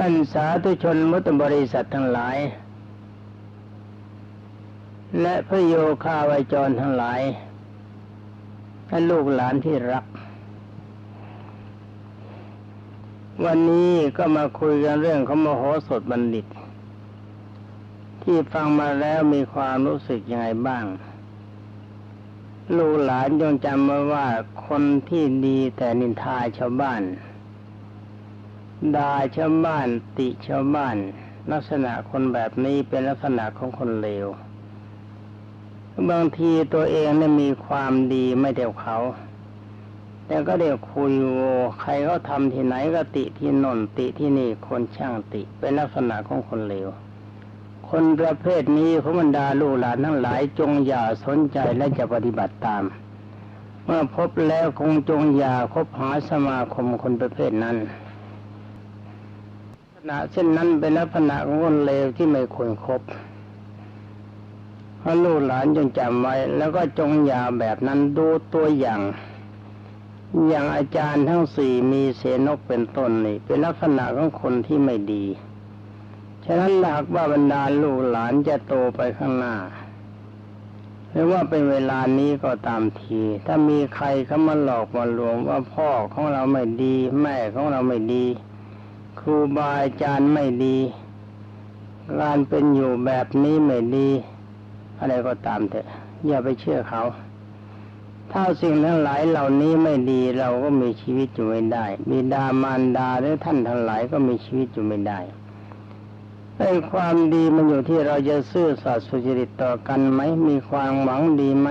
ท่านสาธุชนมุตบริษัททั้งหลาย และพระโยคาวาจรทั้งหลายท่านลูกหลานที่รัก วันนี้ก็มาคุยกันเรื่องของมโหสถบัณฑิต ที่ฟังมาแล้วมีความรู้สึกยังไงบ้าง ลูกหลานจงจำไว้ว่าคนที่ดีแต่นินทาชาวบ้าน ด่าชาวบ้านติชาวบ้าน ลักษณะคนแบบนี้เป็นลักษณะของคนเลวบางทีตัวเองเนี่ยมีความดีไม่เดียวเขา แต่ก็เดี๋ยวคุยโวใครเขาทำที่ไหนก็ติที่นนติที่นี่คนช่างติ เป็นลักษณะของคนเลว คนประเภทนี้ขบรรดาลูกหลานทั้งหลายจงอย่าสนใจและจะปฏิบัติตาม เมื่อพบแล้วคงจงอย่าคบหาสมาคมคนประเภทนั้น ณะเช่นนั้นเป็นลักษณะของคนเลวที่ไม่ควรครบให้ลูกหลานจงจำไว้ แล้วก็จงอย่าแบบนั้นดูตัวอย่าง อย่างอาจารย์ทั้งสี่มีเสนกเป็นต้นนี่เป็นลักษณะของคนที่ไม่ดี ฉะนั้นหากว่าบรรดาลูกหลานจะโตไปข้างหน้าหรือว่าเป็นเวลานี้ก็ตามที ถ้ามีใครเขามาหลอกมาลวงว่าพ่อของเราไม่ดี แม่ของเราไม่ดี ครูบาอาจารย์ไม่ดีการเป็นอยู่แบบนี้ไม่ดีอะไรก็ตามเถอะ อย่าไปเชื่อเขา ถ้าสิ่งทั้งหลายเหล่านี้ไม่ดีเราก็มีชีวิตอยู่ไม่ได้บิดามารดาหรือท่านทั้งหลายก็มีชีวิตอยู่ไม่ได้ไอ้ความดีมันอยู่ที่เราจะซื่อสัตย์สุจริตต่อกันไหม มีความหวังดีไหม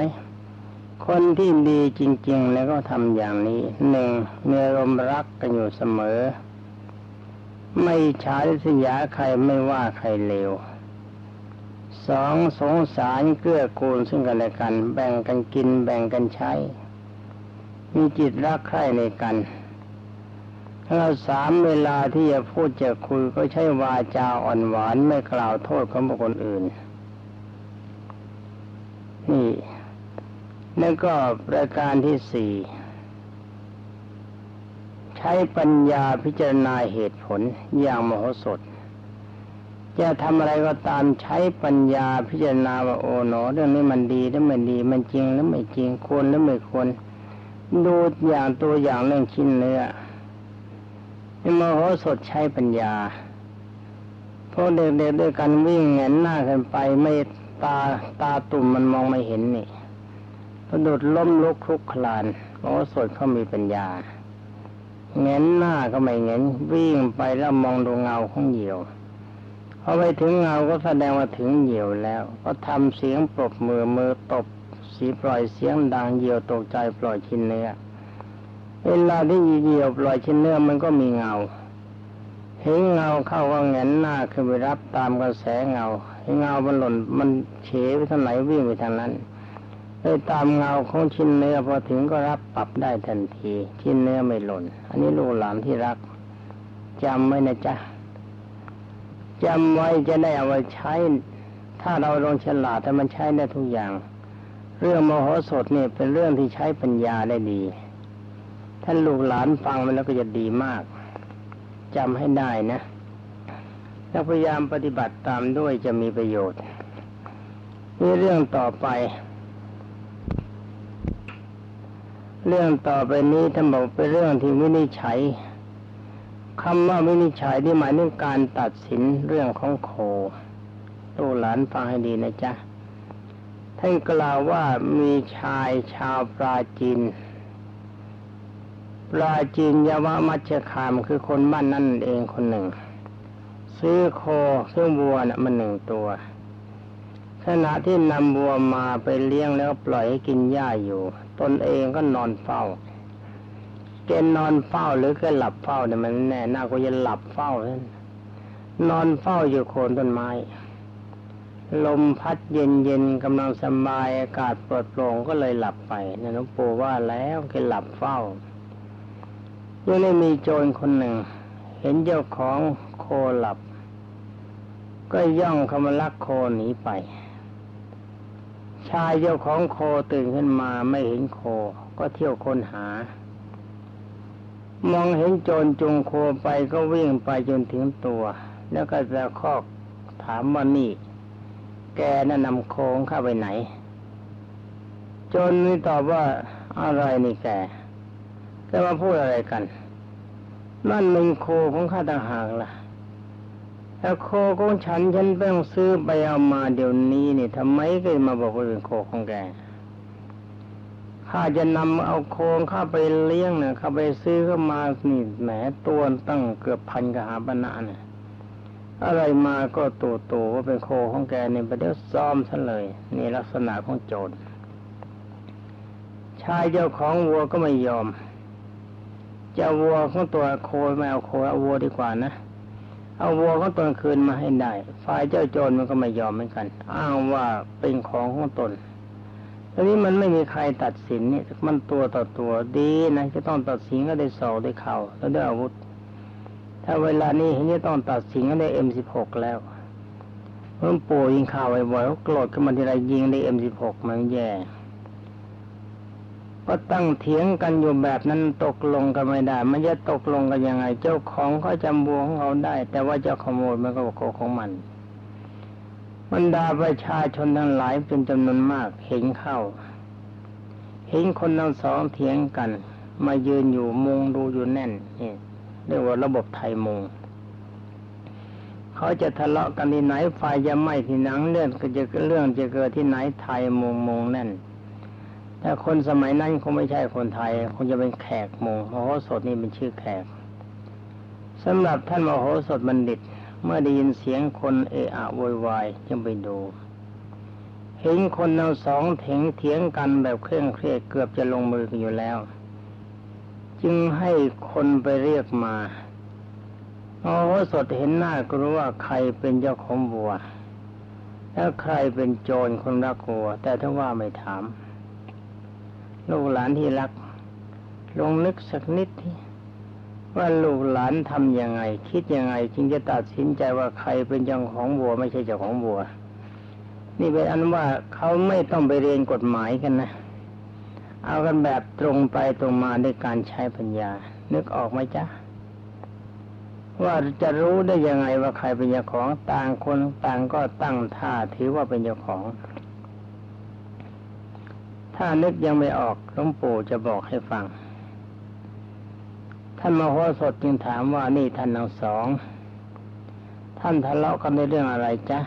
คนที่ดีจริง ๆ แล้วก็ทำอย่างนี้หนึ่งมีอารมณ์รักกันอยู่เสมอ ไม่ฉาริษยาใครไม่ว่าใครเลวสองสงสารเกื้อกูลซึ่งกันและกัน แบ่งกันกินแบ่งกันใช้ มีจิตรักใคร่ในกันเราสามเวลาที่จะพูดจะคุยก็ใช้วาจาอ่อนหวานไม่กล่าวโทษของบุคคลอื่น นี่ แล้วก็ประการที่สี่ ใช้ปัญญาพิจารณาเหตุผลอย่างมโหสถ จะทำอะไรก็ตามใช้ปัญญาพิจารณาว่าโอ๋หนอเรื่องนี้มันดีหรือไม่ดี มันจริงหรือไม่จริงควรหรือไม่ควรดูอย่างตัวอย่างเรื่องชิ้นเนื้อมโหสถใช้ปัญญาพวกเด็กๆด้วยกันวิ่งเงนหน้ากันไปไม่ตาตาตุ่มมันมองไม่เห็นนี่ประดุดล้มลุกคลุกคลานมโหสถเขามีปัญญา เงนหน้าก็ไม่เงนวิ่งไปแล้วมองดูเงาของเหยี่ยวพอไปถึงเงาก็แสดงว่าถึงเหยี่ยวแล้ว ก็ทำเสียงปรบมือมือตบ สีปล่อยเสียงดังเหยี่ยวตกใจปล่อยชิ้นเนื้อเวลาที่เหยี่ยบปล่อยชิ้นเนื้อมันก็มีเงาเห็นเงาเข้าก็เงนหน้าขึ้นไปรับตามกระแสเงาเห็นเงามันหล่นมันเฉไปทางไหนวิ่งไปทางนั้น ไปตามเงาของชิ้นเนื้อพอถึงก็รับปรับได้ทันที ชิ้นเนื้อไม่หล่น อันนี้ลูกหลานที่รักจำไว้นะจ๊ะจำไว้จะได้เอาไว้ใช้ ถ้าเราลงฉลาดแต่มันใช้ได้ทุกอย่าง เรื่องมโหสถนี่เป็นเรื่องที่ใช้ปัญญาได้ดี ท่านลูกหลานฟังมันแล้วก็จะดีมากจำให้ได้นะแล้วพยายามปฏิบัติตามด้วยจะมีประโยชน์นี่เรื่องต่อไป เรื่องต่อไปนี้ท่านบอกเป็นเรื่องที่วินิจฉัยคำว่าวินิจฉัยที่หมายถึงการตัดสินเรื่องของโคลูหลานฟังให้ดีนะจ๊ะท่านกล่าวว่ามีชายชาวปราจีนปลาจีนยวะมัชคามคือคนบ้านนั่นเองคนหนึ่ง ซื้อโคซื้อวัวน่ะมันหนึ่งตัว ขณะที่นำวัวมาไปเลี้ยงแล้วปล่อยให้กินหญ้าอยู่ ตนเองก็นอนเฝ้าเกณฑ์นอนเฝ้าหรือก็หลับเฝ้าเนี่ยมันแน่น่าก็จะหลับเฝ้าเลยนอนเฝ้าอยู่โคนต้นไม้ ลมพัดเย็นเย็นกำลังสบายอากาศปลอดโปร่งก็เลยหลับไปนะหลวงปู่ว่าแล้วแกหลับเฝ้ายังได้มีโจรคนหนึ่ง เห็นเจ้าของโคหลับ ก็ย่องเข้ามาลักโคหนีไป ชายเจ้าของโคตื่นขึ้นมาไม่เห็นโค ก็เที่ยวค้นหา มองเห็นโจรจุงโคไปก็วิ่งไปจนถึงตัว แล้วก็จะคอกถามว่านี่ แกน่ะนำโคงเข้าไปไหน โจรนี่ตอบว่าอะไรนี่แกแกมาพูดอะไรกันนั่นเป็นโคของข้าต่างหากล่ะ แล้วโคของฉันฉันต้องซื้อไปเอามาเดี๋ยวนี้นี่ทำไมก็มาบอกว่าเป็นโคของแกข้าจะนำเอาโคงข้าไปเลี้ยงเนี่ยข้าไปซื้อเข้ามานี่แหมตัวตั้งเกือบพันกหาปณะเนี่ยอะไรมาก็ตัวโตว่าเป็นโคของแกเนี่ยไปเดี๋ยวซ้อมซะเลยนี่ลักษณะของโจรชายเจ้าของวัวก็ไม่ยอมจะเอาวัวของตัวโคไม่เอาโคเอาวัวดีกว่านะ เอาวัวของตนคืนมาให้ได้ ฝ่ายเจ้าโจรมันก็ไม่ยอมเหมือนกัน อ้างว่าเป็นของของตนทีนี้มันไม่มีใครตัดสินนี่มันตัวต่อตัวดีนะจะต้องตัดสินก็ได้สอกได้เข่าแล้วได้อาวุธ ถ้าเวลานี้เห็นจะต้องตัดสินก็ได้เอ็มสิบหกแล้วเพิ่มปู่ยิงข่าวบ่อยๆเขาโกรธขึ้นมาทีไรยิงได้เอ็มสิบหกมันแย่ ก็ตั้งเถียงกันอยู่แบบนั้นตกลงกันไม่ได้มันจะตกลงกันยังไง เจ้าของเขาจำบัวของเขาได้ แต่ว่าเจ้าขโมยมันก็โกของมันบรรดาประชาชนทั้งหลายเป็นจำนวนมากเห็นเข้า เห็นคนทั้งสองเถียงกัน มายืนอยู่มุงดูอยู่แน่นนี่เรียกว่าระบบไทยมุงเขาจะทะเลาะกันที่ไหนฝ่ายจะไหม้ที่หนังเรื่องก็จะเรื่องจะเกิดที่ไหนไทยมุงมุงแน่น แต่คนสมัยนั้นคงไม่ใช่คนไทย คงจะเป็นแขกมงมโหสถนี่เป็นชื่อแขกสำหรับท่านมโหสถบัณฑิต เมื่อได้ยินเสียงคนเอะอะโวยวายจึงไปดู เห็นคนเราสองเถียงเถียงกันแบบเคร่งเครียดเกือบจะลงมือกันอยู่แล้ว จึงให้คนไปเรียกมาโอ้โหสดเห็นหน้าก็รู้ว่าใครเป็นเจ้าของบัว แล้วใครเป็นโจรคนรักวัว แต่ถ้าว่าไม่ถาม ลูกหลานที่รักลองนึกสักนิดที่ว่าลูกหลานทำยังไง คิดยังไงจึงจะตัดสินใจว่าใครเป็นเจ้าของวัว ไม่ใช่เจ้าของวัว นี่เป็นอันว่าเขาไม่ต้องไปเรียนกฎหมายกันนะ เอากันแบบตรงไปตรงมาด้วยการใช้ปัญญา นึกออกไหมจ๊ะว่าจะรู้ได้ยังไงว่าใครเป็นเจ้าของต่างคนต่างก็ตั้งท่าถือว่าเป็นเจ้าของ ถ้านึกยังไม่ออกหลวงปู่จะบอกให้ฟัง ท่านมโหสถจึงถามว่านี่ท่านทั้งสอง ท่านทะเลาะกันในเรื่องอะไรจ๊ะ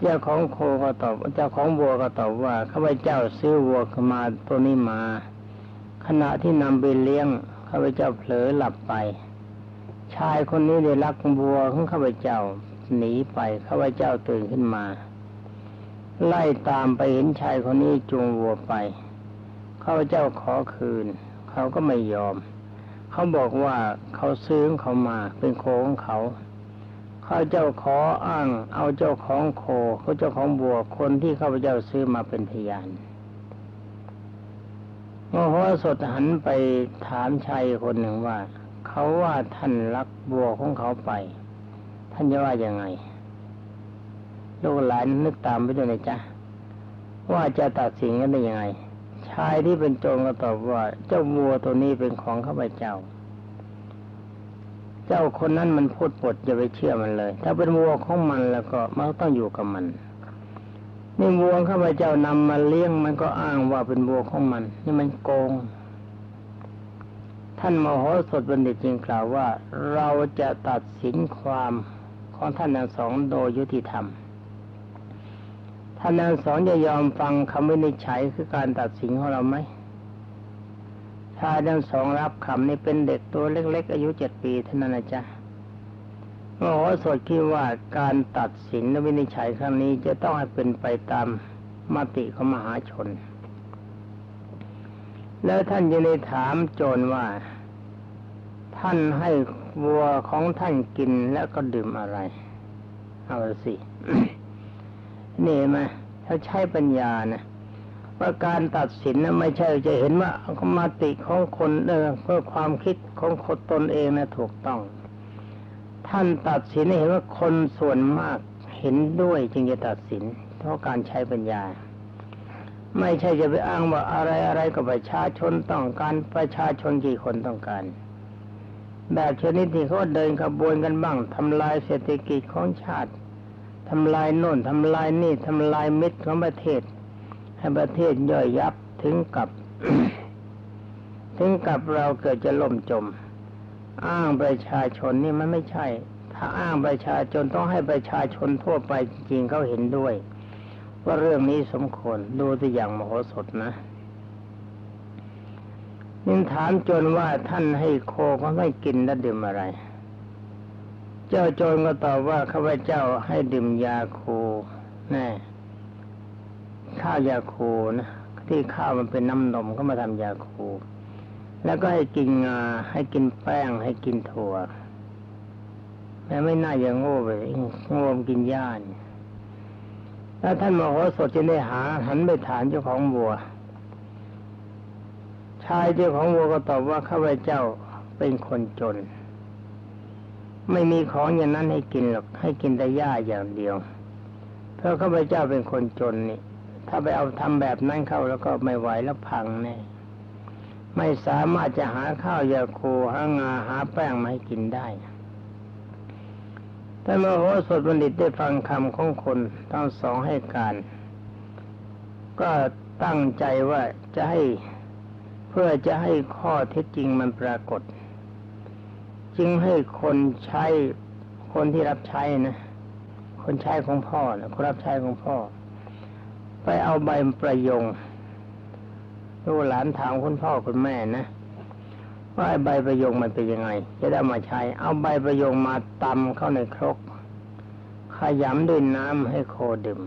เจ้าของโคก็ตอบ เจ้าของวัวก็ตอบว่าข้าพเจ้าซื้อวัวขมาตัวนี้มา ขณะที่นำไปเลี้ยงข้าพเจ้าเผลอหลับไป ชายคนนี้ได้ลักวัวของข้าพเจ้าหนีไปข้าพเจ้าตื่นขึ้นมา ไล่ตามไปเห็นชายคนนี้จูงวัวไป เข้าเจ้าขอคืน เขาก็ไม่ยอม เขาบอกว่าเขาซื้อเขามาเป็นโคของเขา เขาเจ้าขออ้าง เอาเจ้าของโคเขาเจ้าของบัวคนที่ข้าพเจ้าซื้อมาเป็นพยานโมโหสดหันไปถามชายคนหนึ่งว่า เขาว่าท่านรักบัวของเขาไป ท่านจะว่ายังไง ลูกหลานนึกตามไปด้วยนะจ๊ะว่าจะตัดสินกันได้ยังไง ชายที่เป็นโจรก็ตอบว่า เจ้าวัวตัวนี้เป็นของข้าพเจ้า เจ้าคนนั้นมันพูดปดอย่าไปเชื่อมันเลย ถ้าเป็นวัวของมันแล้วก็มันต้องอยู่กับมันนี่วัวข้าพเจ้านำมาเลี้ยงมันก็อ้างว่าเป็นวัวของมัน นี่มันโกง ท่านมโหสถบัณฑิตจึงกล่าวว่า เราจะตัดสินความของท่านทั้งสองโดยยุติธรรม ท่านทั้งสองจะยอมฟังคำวินิจฉัยคือการตัดสินของเราไหมชายทั้งสองรับคำนี่เป็นเด็กตัวเล็ก ๆ อายุเจ็ดปีเท่านั้นนะจ๊ะมโหสถคิดว่าการตัดสินและวินิจฉัยครั้งนี้จะต้องให้เป็นไปตามมติของมหาชน แล้วท่านยังได้ถามโจรว่า ท่านให้วัวของท่านกินแล้วก็ดื่มอะไร เอาสิ นี่เห็นไหมถ้าใช้ปัญญานะว่าการตัดสินนะไม่ใช่จะเห็นว่ามาติของคนเออเพื่อความคิดของคนตนเองนะถูกต้อง ท่านตัดสินเห็นว่าคนส่วนมากเห็นด้วยจึงจะตัดสิน เพราะการใช้ปัญญา ไม่ใช่จะไปอ้างว่าอะไรอะไรก็ประชาชนต้องการประชาชนกี่คนต้องการ แบบชนิดที่เขาเดินขบวนกันบ้างทำลายเศรษฐกิจของชาติ ทำลายโน่นทำลายนี่ทำลายมิตรของประเทศ ให้ประเทศย่อยยับถึงกับถึงกับเราเกิดจะล่มจม อ้างประชาชนนี่มันไม่ใช่ ถ้าอ้างประชาชนต้องให้ประชาชนทั่วไปจริงเขาเห็นด้วย ว่าเรื่องนี้สมควรดูตัวอย่างมโหสถนะนินถามจนว่าท่านให้โคเขาไม่กินและดื่มอะไร เจ้าโจรก็ตอบว่าข้าพเจ้าให้ดื่มยาคูแน่ข้าวยาคูนะที่ข้าวมันเป็นน้ำนมก็มาทำยาคู แล้วก็ให้กินงาให้กินแป้งให้กินถั่วแม้ไม่น่าอย่างโง่ไปโง่กินย่านแล้วท่านมโหสถจะได้หา หันไปถามเจ้าของวัว ชายเจ้าของวัวก็ตอบว่าข้าพเจ้าเป็นคนจน ไม่มีของอย่างนั้นให้กินหรอก ให้กินแต่หญ้าอย่างเดียว เพราะข้าพเจ้าเป็นคนจนนี่ ถ้าไปเอาทำแบบนั้นเข้าแล้วก็ไม่ไหวแล้วพังแน่ไม่สามารถจะหาข้าวยาคูหางาหาแป้งมาให้กินได้ท่มโหสถบัณฑิตได้ฟังคำของคนทั้งสองให้การ ก็ตั้งใจว่าจะให้เพื่อจะให้ข้อเท็จจริงมันปรากฏ จึงให้คนใช้คนที่รับใช้นะคนใช้ของพ่อนะคนรับใช้ของพ่อ ไปเอาใบประยงลูกหลานถามคุณพ่อคุณแม่นะว่าใบประยงมันเป็นยังไง จะได้มาใช้ เอาใบประยงมาตำเข้าในครก ขยำด้วยน้ำให้โคดื่ม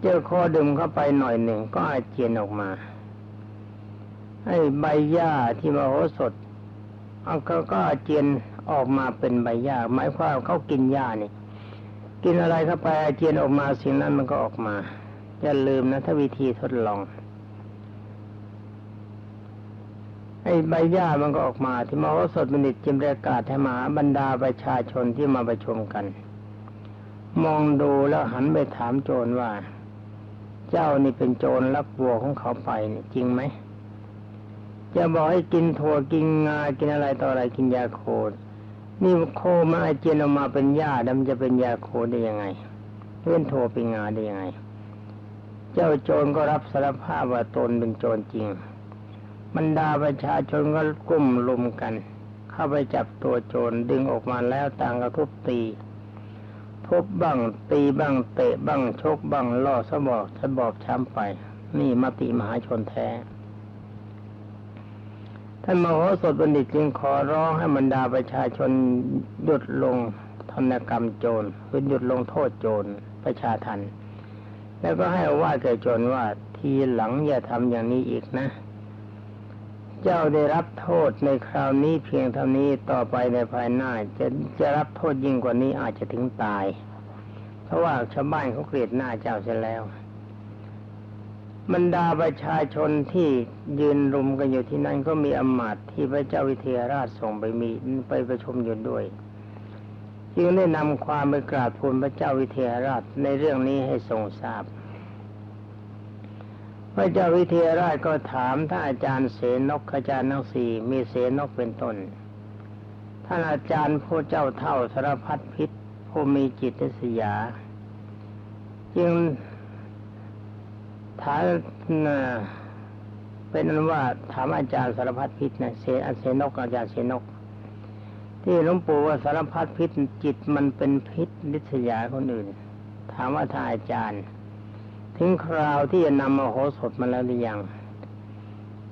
เจอโคดื่มเข้าไปหน่อยหนึ่งก็อาเจียนออกมาให้ใบหญ้าที่มโหสถ เอาก็ก็อาเจียนออกมาเป็นใบหญ้าหมายความเขากินหญ้านี่ กินอะไรเข้าไปอาเจียนออกมาสิ่งนั้นมันก็ออกมาอย่าลืมนะถ้าวิธีทดลองไอ้ใบหญ้ามันก็ออกมาที่มโหสถบัณฑิตจิมประกาศให้มาบรรดาประชาชนที่มาประชุมกัน มองดูแล้วหันไปถามโจรว่า เจ้านี่เป็นโจรรับวัวของเขาไปจริงไหม จะบอกให้กินถั่วกินงากินอะไรต่ออะไรกินยาโคดนี่โคมาอาเจียนออกมาเป็นหญ้าดำจะเป็นยาโคได้ยังไงเล่นถั่วเป็นงาได้ยังไง เจ้าโจรก็รับสารภาพว่าตนเป็นโจรจริงบรรดาประชาชนก็กุ้มลุมกัน เข้าไปจับตัวโจรดึงออกมาแล้วต่างก็ทุบตีทุบบ้างตีบ้างเตะบ้างชกบ้างล่อสะบอกสะบอบช้ำไป นี่มติมหาชนแท้ ท่านมโหสถบัณฑิตจึงขอร้องให้บรรดาประชาชนหยุดลงธนกรรมโจรคือหยุดลงโทษโจรประชาทันแล้วก็ให้ว่าแก่โจรว่าทีหลังอย่าทำอย่างนี้อีกนะ เจ้าได้รับโทษในคราวนี้เพียงเท่านี้ต่อไปในภายหน้า จะจะรับโทษยิ่งกว่านี้อาจจะถึงตาย เพราะว่าชาวบ้านเขาเกลียดหน้าเจ้าเสียแล้ว บรรดาประชาชนที่ยืนรุมกันอยู่ที่นั่นก็มีอมาตย์ที่พระเจ้าวิเทหราชส่งไปมีไปประชุมอยู่ด้วย จึงได้นำความไปกราบทูลพระเจ้าวิเทหราชในเรื่องนี้ให้ทรงทราบ พระเจ้าวิเทหราชก็ถามท่านอาจารย์เสนกอาจารย์ทั้งสี่มีเสนกเป็นต้นท่านอาจารย์ผู้เจ้าเท่าสารพัดพิษผู้มีจิตเสยา จึง ถามเป็นนั้นว่าถามอาจารย์สารพัดพิษนะเสนเสนกอาจารย์เสนก ที่หลวงปู่ว่าสารพัดพิษจิตมันเป็นพิษลิษยาคนอื่น ถามว่าท่านอาจารย์ ถึงคราวที่จะนำมโหสถมาแล้วหรือยัง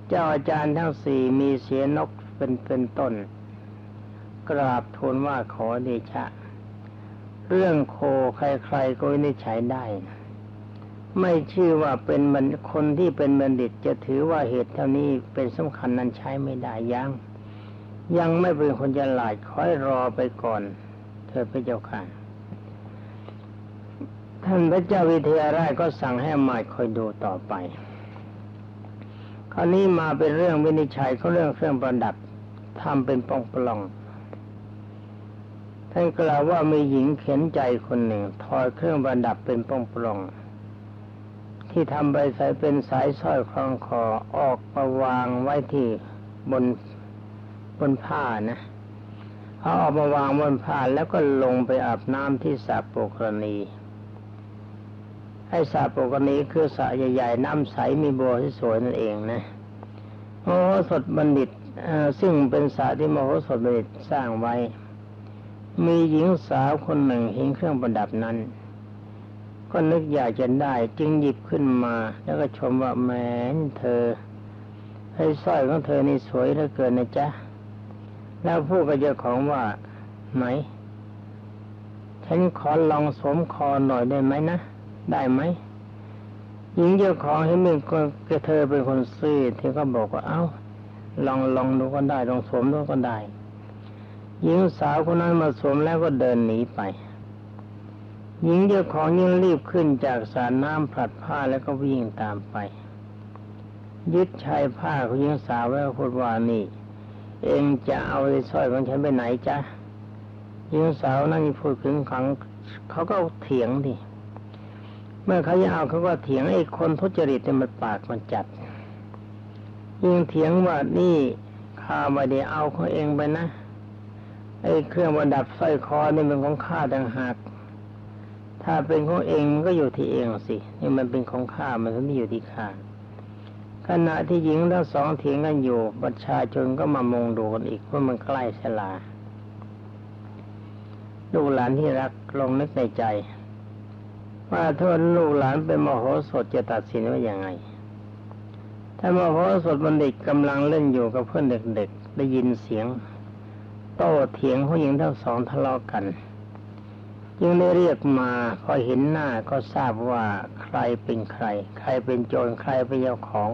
เจ้าอาจารย์ทั้งสี่มีเสียนกเป็นเป็นต้น กราบทูลว่าขอเดชะ เรื่องโคใครๆก็วินิจฉัยได้ ไม่ชื่อว่าเป็นมันคนที่เป็นบัณฑิตจะถือว่าเหตุเท่านี้เป็นสำคัญนั้นใช้ไม่ได้ยัง ยังไม่เป็นคนจะหลาดคอยรอไปก่อน เธอพระเจ้าค่ะท่านพระเจ้าวิเทหราชก็สั่งให้หมายคอยดูต่อไป คราวนี้มาเป็นเรื่องวินิจฉัยเขาเรื่องเครื่องประดับทำเป็นปองปลองท่านกล่าวว่ามีหญิงเข็นใจคนหนึ่ง ถอดเครื่องประดับเป็นปองปล่อง ที่ทำไปใส่เป็นสายสร้อยคล้องคอออกมาวางไว้ที่บนบนผ้านะเอาออกมาวางบนผ้าแล้วก็ลงไปอาบน้ำที่สระโปกรณีไอ้สระโปกรณีคือสระใหญ่ๆ น้ำใสมีบัวที่สวยนั่นเองนะมโอ้สดบัณฑิตซึ่งเป็นสระที่มโหสถบัณฑิตสร้างไว้ มีหญิงสาวคนหนึ่งเห็นเครื่องประดับนั้น ก็นึกอยากจะได้จึงหยิบขึ้นมา แล้วก็ชมว่าแม้เธอให้สร้อยของเธอนี่สวยเหลือเกินนะจ๊ะ แล้วพูดกับเจ้าของว่าไหนฉันขอลองสวมคอหน่อยได้ไหมนะ ได้ไหมหญิงเจ้าของเห็นมีคนเธอเป็นคนซื่อที่ก็บอกว่าเอา้า ลองลองดูก็ได้ ลองสวมดูก็ได้ หญิงสาวคนนั้นมาสวมแล้วก็เดินหนีไป หญิงเจ้าของยิ่งรีบขึ้นจากสระน้ำผลัดผ้าแล้วก็วิ่งตามไป ยึดชายผ้าของหญิงสาวไว้พูดว่านี่ เองจะเอาไอ้สร้อยของฉันไปไหนจ๊ะหญิงสาวนั่นพูดถึงขังเขาก็เถียงดิเมื่อเขาจะเอาเขาก็เถียงไอ้คนทุจริตเนี่ยมันปากมันจัดยิ่งเถียงว่านี่ข้าไม่ได้เอาของเองไปนะไอ้เครื่องประดับสร้อยคอนี่เป็นของข้าต่างหาก ถ้าเป็นของเองมันก็อยู่ที่เองสินี่มันเป็นของข้ามันไม่อยู่ที่ข้าขณะที่หญิงทั้งสองเถียงกันอยู่ประชาชนก็มามองดูกันอีกเพราะมันใกล้ชลาลูกหลานที่รักลงนึกในใจ ว่าทนลูกหลานเป็นมโหสถจะตัดสินว่าอย่างไง ถ้ามโหสถบัณฑิตกำลังเล่นอยู่กับเพื่อนเด็กๆได้ยินเสียง โต้เถียงผู้หญิงทั้งสองทะเลาะกัน จึงได้เรียกมาพอเห็นหน้าก็ทราบว่าใครเป็นใคร ใครเป็นโจรใครเป็นเจ้าของ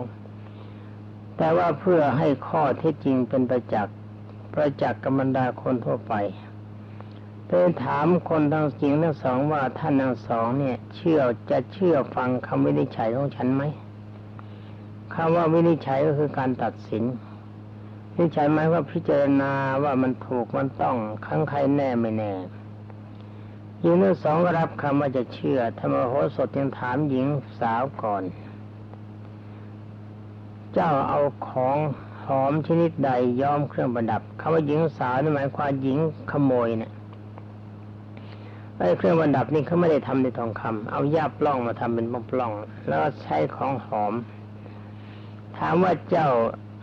แต่ว่าเพื่อให้ข้อเท็จจริงเป็นประจักษ์ประจักษ์กับบรรดาคนทั่วไปเป็นถามคนทั้งจริงทั้งสองว่าท่านทั้งสองเนี่ย เชื่อจะเชื่อฟังคำวินิจฉัยของฉันไหมคำว่าวินิจฉัยก็คือการตัดสินวินิจฉัยหมายว่าพิจารณาว่ามันถูกมันต้องครั้งใครแน่ไม่แน่ หญิงทั้งสองก็รับคำว่าจะเชื่อธรรมโหสถยังถามหญิงสาวก่อน เจ้าเอาของหอมชนิดใดย้อมเครื่องประดับคำว่าหญิงสาวนี่หมายความหญิงขโมยเนี่ยไอ้เครื่องประดับนี่เขาไม่ได้ทำในทองคำเอาย่าปล้องมาทำเป็นปล้อง แล้วใช้ของหอม ถามว่าเจ้า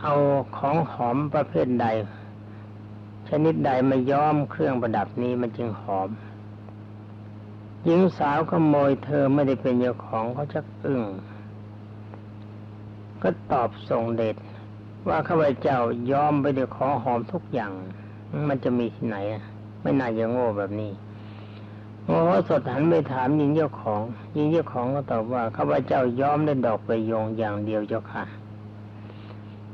เอาของหอมประเภทใด ชนิดใดมาย้อมเครื่องประดับนี้มันจึงหอม หญิงสาวขโมยเธอไม่ได้เป็นเจ้าของเขาจะอึ้งก็ตอบส่งเดชว่าข้าพเจ้ายอมไปด้วยขอหอมทุกอย่าง มันจะมีที่ไหนอะไม่น่าจะโง่แบบนี้โมโหสดหันไปถามยิงเจ้าของยิงเจ้าของก็ตอบว่าข้าพเจ้ายอมได้ดอกไปยงอย่างเดียวเจ้าค่ะ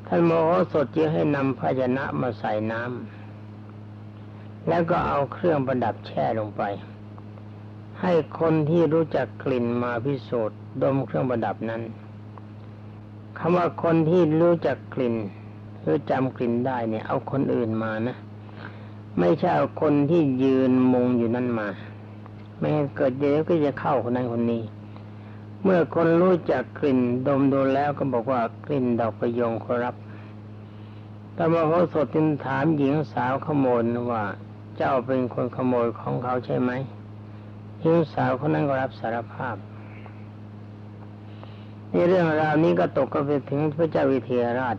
ท่านโมโหสดจึงให้นำภาชนะมาใส่น้ำแล้วก็เอาเครื่องประดับแช่ลงไป ให้คนที่รู้จักกลิ่นมาพิสูจน์ดมเครื่องประดับนั้นคำว่าคนที่รู้จักกลิ่นหรือจำกลิ่นได้เนี่ย เอาคนอื่นมานะ ไม่ใช่เอาคนที่ยืนมุงอยู่นั่นมา ไม่เกิดเดี๋ยวก็จะเข้าคนนั้นคนนี้ เมื่อคนรู้จักกลิ่นดมดูแล้วก็บอกว่ากลิ่นดอกประยงขอรับแต่มาเขาสดจึงถามหญิงสาวขโมยว่า เจ้าเป็นคนขโมยของเขาใช่ไหม หญิงสาวคนนั้นก็รับสารภาพในเรื่องราวนี้ก็ตกก็ไปถึงพระเจ้าวิเทหราช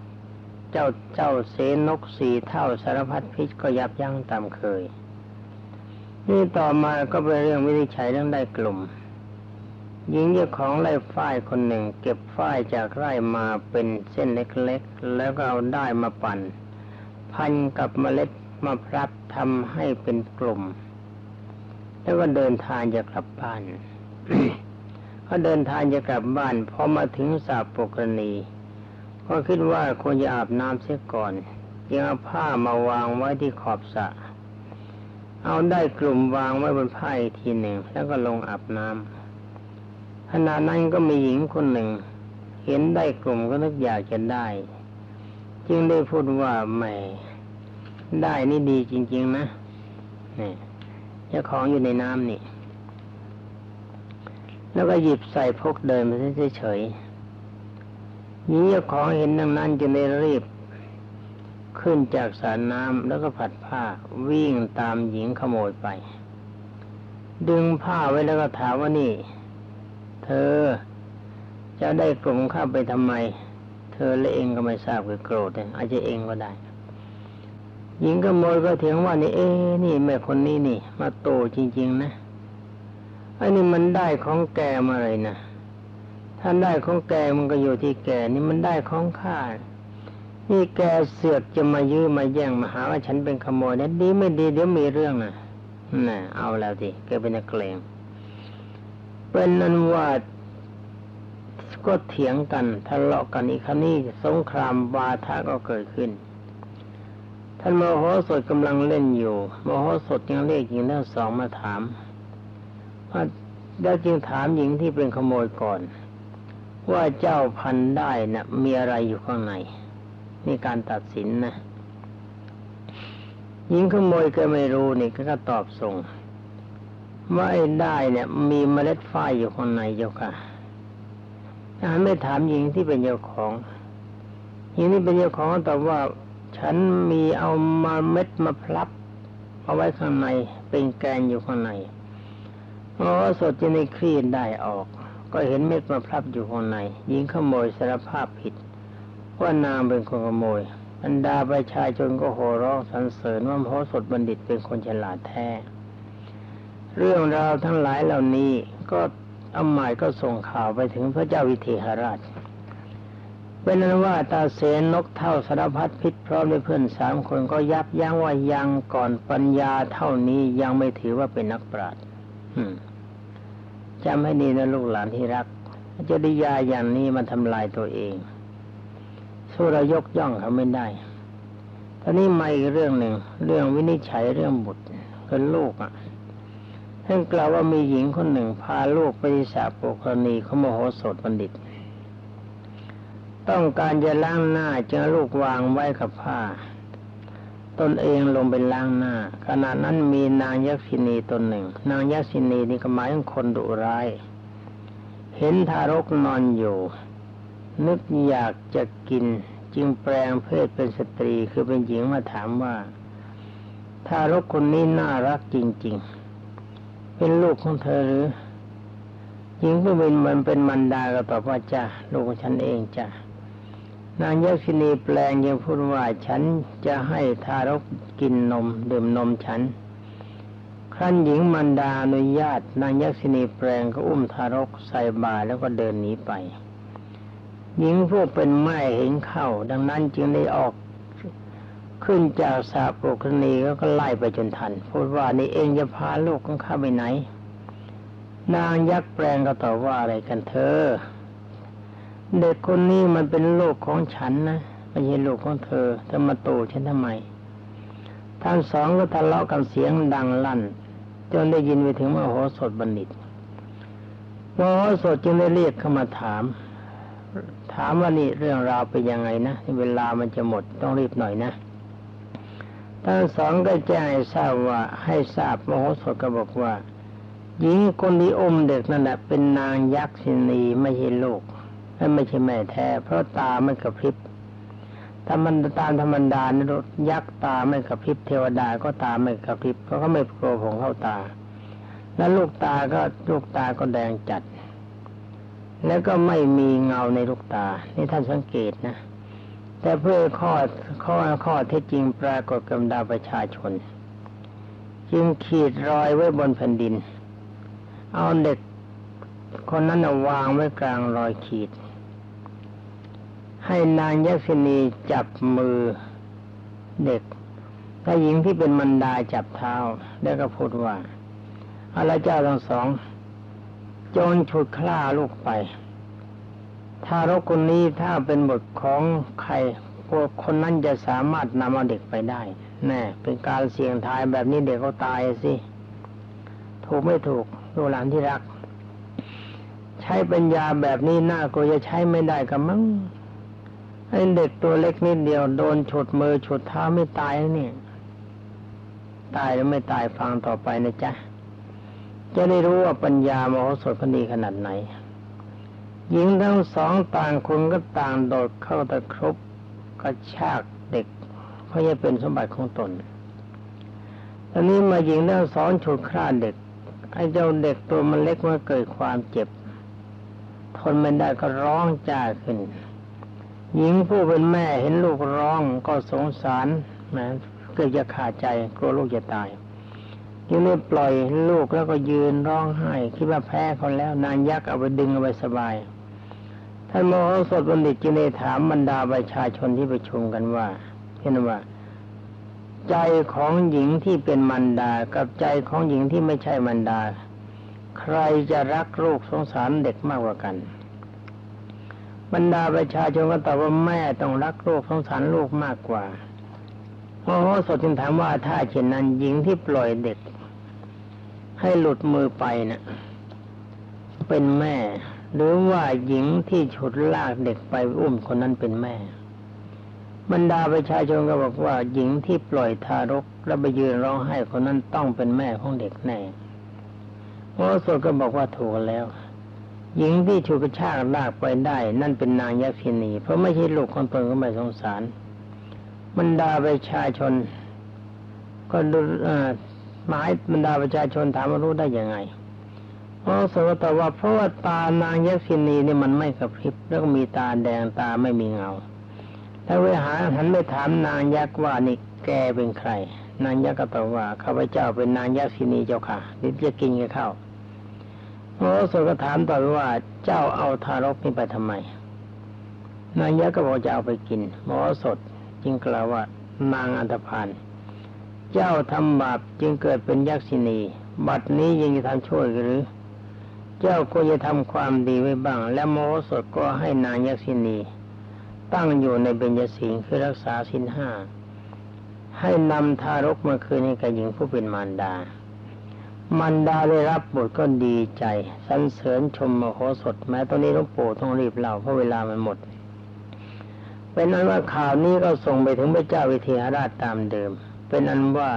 เจ้าเจ้าเสนกสีเท่าสารพัดพิษก็ยับยั้งตามเคย นี่ต่อมาก็เป็นเรื่องวินิจฉัยเรื่องได้กลุ่มหญิงเจ้าของไร่ฝ้ายคนหนึ่ง เก็บฝ้ายจากไร่มาเป็นเส้นเล็กๆ แล้วก็เอาได้มาปั่น พันกับเมล็ดมาพรับทำให้เป็นกลุ่ม แล้วก็เดินทางจะกลับบ้านเขาเดินทางจะกลับบ้านพอมาถึงสาปกรณีก็คิดว่าควรจะอาบน้ำเสียก่อนจึงเอาผ้ามาวางไว้ที่ขอบสระเอาได้กลุ่มวางไว้บนผ้าอีกทีหนึ่ง แล้วก็ลงอาบน้ำขณะนั้นก็มีหญิงคนหนึ่ง เห็นได้กลุ่มก็นึกอยากจะได้ จึงได้พูดว่าแหมได้นี่ดีจริง ๆ นะนี่ เจ้าของอยู่ในน้ำนี่ แล้วก็หยิบใส่พกเดินไปเฉยๆหญิงเจ้าของเห็นดังนั้นจะได้รีบ ขึ้นจากสระน้ำแล้วก็ผัดผ้าวิ่งตามหญิงขโมยไป ดึงผ้าไว้แล้วก็ถามว่านี่ เธอจะได้กลุ่มข้าไปทำไม เธอและเองก็ไม่ทราบคือโกรธเนี่ยอาจจะเองก็ได้ หญิงขโมยก็เถียงว่านี่เอ๊นี่แม่คนนี้นี่ มาโตจริง ๆ นะอันนี้มันได้ของแกมาเลยนะถ้าได้ของแกมันก็อยู่ที่แกนี่มันได้ของข้านี่แกเสือกจะมายื้อมาแย่งมาหาว่าฉันเป็นขโมยนี่ยดีไม่ดีเดี๋ยวมีเรื่องนะน่ะ เอาแล้วสิแกเป็นนักเลงเป็นนั้นว่าก็เถียงกันทะเลาะกันอีกครั้นี้สงครามวาทะก็เกิดขึ้น ท่านมโหสถกำลังเล่นอยู่มโหสถยังเรียกหญิงทั้งสองมาถามว่าแล้จึงถามหญิงที่เป็นขโมยก่อน ว่าเจ้าพันได้นะ่ะมีอะไรอยู่ข้างในนี่การตัดสินนะหญิงขโมยก็ไม่รู้นี่ก็ตอบส่งว่าไอ้ได้เนี่ย มีเมล็ดฝ้ายอยู่ข้างในเจ้าค่ะถ้าไม่ถามหญิงที่เป็นเจ้าของหญิงที่เป็นเจ้าของตอบว่า ฉันมีเอามาเม็ดมาพลับเอาไว้ข้างในเป็นแกนอยู่ข้างในอ๋อสดจะในคลี่ได้ออก ก็เห็นเม็ดมาพลับอยู่ข้างในหญิงขโมยสารภาพผิดว่านางเป็นคนขโมยบรรดาประชาชนก็โห่ร้องสรรเสริญว่ามโหสถบัณฑิตเป็นคนฉลาดแท้ เรื่องราวทั้งหลายเหล่านี้ก็อาหมายก็ส่งข่าวไปถึงพระเจ้าวิเทหราช เป็นนั้นว่าตาเสนนกเท่าสารพัดพิษพร้อมด้วยเพื่อนสามคนก็ยับยั้งว่ายังก่อนปัญญาเท่านี้ยังไม่ถือว่าเป็นนักปราชญ์จำให้ดีนะลูกหลานที่รักจริยาอย่างนี้มันทำลายตัวเองสู้เรายกย่องเขาไม่ได้ตอนนี้มาอีกเรื่องหนึ่งเรื่องวินิจฉัยเรื่องบุตรคือลูกอะท่านกล่าวว่ามีหญิงคนหนึ่งพาลูกไปสาโปกรณีเขาโมโหสดบัณฑิต ต้องการจะล้างหน้าจึงลูกวางไว้กับผ้า ตนเองลงไปล้างหน้า ขณะนั้นมีนางยักษินีตนหนึ่ง นางยักษินีนี่ก็หมายถึงคนดุร้าย เห็นทารกนอนอยู่ นึกอยากจะกินจึงแปลงเพศเป็นสตรีคือเป็นหญิงมาถามว่า ทารกคนนี้น่ารักจริง ๆ เป็นลูกของเธอหรือหญิงผู้เป็นมันเป็นมันดาก็ตอบว่าจ้าลูกของฉันเองจ้า นางยักษินีแปลงยังพูดว่าฉันจะให้ทารกกินนมดื่มนมฉัน ครั้นหญิงมันดาอนุญาต นางยักษินีแปลงก็อุ้มทารกใส่บาแล้วก็เดินหนีไป หญิงผู้เป็นแม่เห็นเข้า ดังนั้นจึงได้ออกขึ้นจากสาปุคณีก็ไล่ไปจนทัน พูดว่านี่เองจะพาลูกของข้าไปไหน นางยักษ์แปลงก็ตอบว่าอะไรกันเธอ เด็กคนนี้มันเป็นโลกของฉันนะไม่ใช่ลูกของเธอจะมาโตฉันทำไมทั้งสองก็ทะเลาะกันเสียงดังลั่น จนได้ยินไปถึงมโหสถบัณฑิตมโหสถจึงได้เรียกเข้ามาถาม ถามว่านี่เรื่องราวเป็นยังไงนะเวลามันจะหมดต้องรีบหน่อยนะทั้งสองก็แจ้งให้ทราบว่าให้ทราบมโหสถก็บอกว่า หญิงคนที่อมเด็กนั่นแหละเป็นนางยักษ์สินีไม่ใช่ลูก และไม่ใช่แม่แท้ เพราะตาไม่กระพริบถ้ามันตามธรรมดานี่ยักษ์ตาไม่กระพริบเทวดาก็ตาไม่กระพริบเพราะเขาไม่โกรผงเข้าตา แล้วลูกตาก็ลูกตาก็แดงจัด แล้วก็ไม่มีเงาในลูกตา นี่ท่านสังเกตนะ แต่เพื่อข้อข้อข้อเท็จจริงปรากฏกำดาประชาชน จึงขีดรอยไว้บนแผ่นดิน เอาเด็กคนนั้นวางไว้กลางรอยขีด ให้นางยักษินีจับมือเด็กถ้าหญิงที่เป็นมันดาจับเท้า แล้วก็พูดว่าอาละเจ้าทั้งสองโจรฉุดคล้าลูกไป ถ้ารกคนนี้ถ้าเป็นบทของใครพวกคนนั้นจะสามารถนำเอาเด็กไปได้ แน่ เป็นการเสี่ยงทายแบบนี้เด็กก็ตายสิ ถูกไม่ถูกดูหลานที่รัก ใช้ปัญญาแบบนี้น่ากลัวจะใช้ไม่ได้กับมั้ง ไอ้เด็กตัวเล็กนิดเดียวโดนฉุดมือฉุดเท้าไม่ตายนี่ตายหรือไม่ตายฟังต่อไปนะจ๊ะ จะได้รู้ว่าปัญญามโหสถเขาดีขนาดไหน หญิงทั้งสองต่างคนก็ต่างโดดเข้าตะครุบกระชากเด็ก เพราะจะเป็นสมบัติของตนตอนนี้มาหญิงทั้งสองฉุดคร่าเด็ก ไอ้เจ้าเด็กตัวมันเล็กมันเกิดความเจ็บ ทนไม่ได้ก็ร้องจ้าขึ้น หญิงผู้เป็นแม่เห็นลูกร้องก็สงสารแม้เกิดจะขาดใจกลัวลูกจะตายจึงได้ปล่อยลูกแล้วก็ยืนร้องไห้คิดว่าแพ้เขาแล้ว นางยักษ์เอาไปดึงเอาไปสบายท่านโมโหสถบัณฑิตจึงได้ถามบรรดาประชาชนที่ประชุมกันว่าเห็นว่า ใจของหญิงที่เป็นมันดากับใจของหญิงที่ไม่ใช่มันดา ใครจะรักลูกสงสารเด็กมากกว่ากัน บรรดาประชาชนก็ตอบว่าแม่ต้องรักลูกสงสารลูกมากกว่าโมโหสถจึงถามว่าถ้าเช่นนั้นหญิงที่ปล่อยเด็ก ให้หลุดมือไปนะ่ะ เป็นแม่ หรือว่าหญิงที่ฉุดลากเด็กไปอุ้มคนนั้นเป็นแม่ บรรดาประชาชนก็บอกว่า หญิงที่ปล่อยทารกแล้วไปยืนร้องไห้คนนั้นต้องเป็นแม่ของเด็กแน่โมโหสถก็บอกว่าถูกแล้ว หญิงที่ฉุดกระชากลากไปได้ นั่นเป็นนางยักษินี เพราะไม่ใช่ลูกของตนก็ไม่สงสารบรรดาประชาชน ก็ดูหมายบรรดาประชาชนถามว่ารู้ได้ยังไงโอ้สวัตว่าเพราะว่าตานางยักษินีนี่มันไม่กระพริบ แล้วก็มีตาแดงตาไม่มีเงาแล้วเวหาหันไปถามนางยักษ์ว่านี่แกเป็นใคร นางยักษ์ก็ตอบว่าข้าพเจ้าเป็นนางยักษินีเจ้าค่ะนิดจะกินกับข้าว โอ้สก็ถามต่อไปว่าเจ้าเอาทารกนี่ไปทำไม นางยักษ์ก็บอกจะเอาไปกินหมอสดจึงกล่าวว่านางอันธพาลเจ้าทำบาปจึงเกิดเป็นยักษินีบัดนี้ยังจะทำช่วยหรือ เจ้าก็จะทำความดีไว้บ้าง และโมโหสดก็ให้นางยักษินี ตั้งอยู่ในเบญจสิงคือรักษาสินห้าให้นำทารกมาคืนให้กับหญิงผู้เป็นมารดา มารดาได้รับบทก็ดีใจสรรเสริญชมมโหสดแม้ตอนนี้หลวงปู่ต้องรีบเล่าเพราะเวลามันหมด เป็นนั้นว่าข่าวนี้ก็ส่งไปถึงพระเจ้าวิเทหราชตามเดิม เป็นอันว่า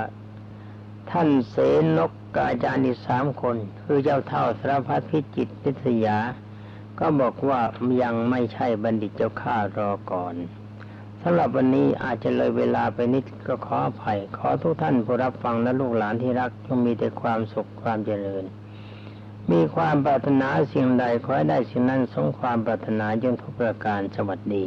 ท่านเสนกกาอาจารย์อีกสามคน คือเจ้าเท่าสารพัดพิจิตรนิสยา ก็บอกว่ายังไม่ใช่บัณฑิตเจ้าข้ารอก่อน สำหรับวันนี้อาจจะเลยเวลาไปนิดก็ขออภัย ขอทุกท่านผู้รับฟังและลูกหลานที่รักจงมีแต่ความสุขความเจริญ มีความปรารถนาสิ่งใดขอให้ได้สิ่งนั้นสมความปรารถนาจงทุกประการสวัสดี